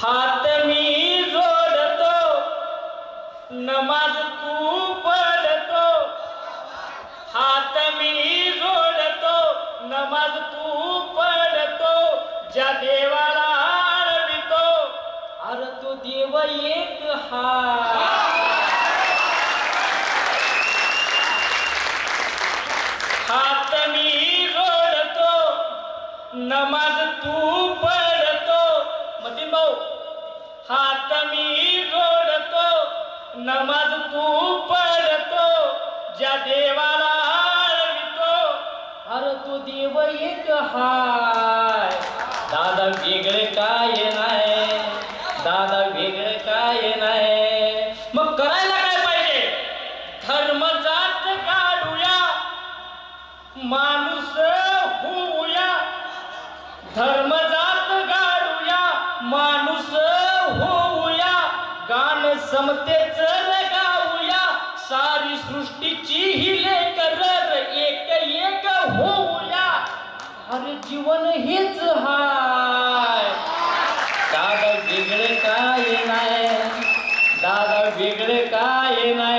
हात मी जोडतो नमाज तू पडतो हात मी जोडतो नमाज तू पडतो ज्या देवाला आळवितो अरे तो देव एक हा. हात मी जोडतो नमाज तू पडतो हात मी जोडतो नमाज तू पडतो ज्या देवाला आळवितो. अरे तो देव एक हाय. दादा वेगळे काय नाही. दादा वेगळे काय नाही. मग करायला काय पाहिजे? धर्म जात काढूया. माणूस होऊया. धर्म जात गाडूया माणूस समतेच गाऊया सारी सृष्टीची ही लेकर एक एक होऊया. अरे जीवन हेच हाय. दादा वेगळे काय नाही. दादा वेगळे काय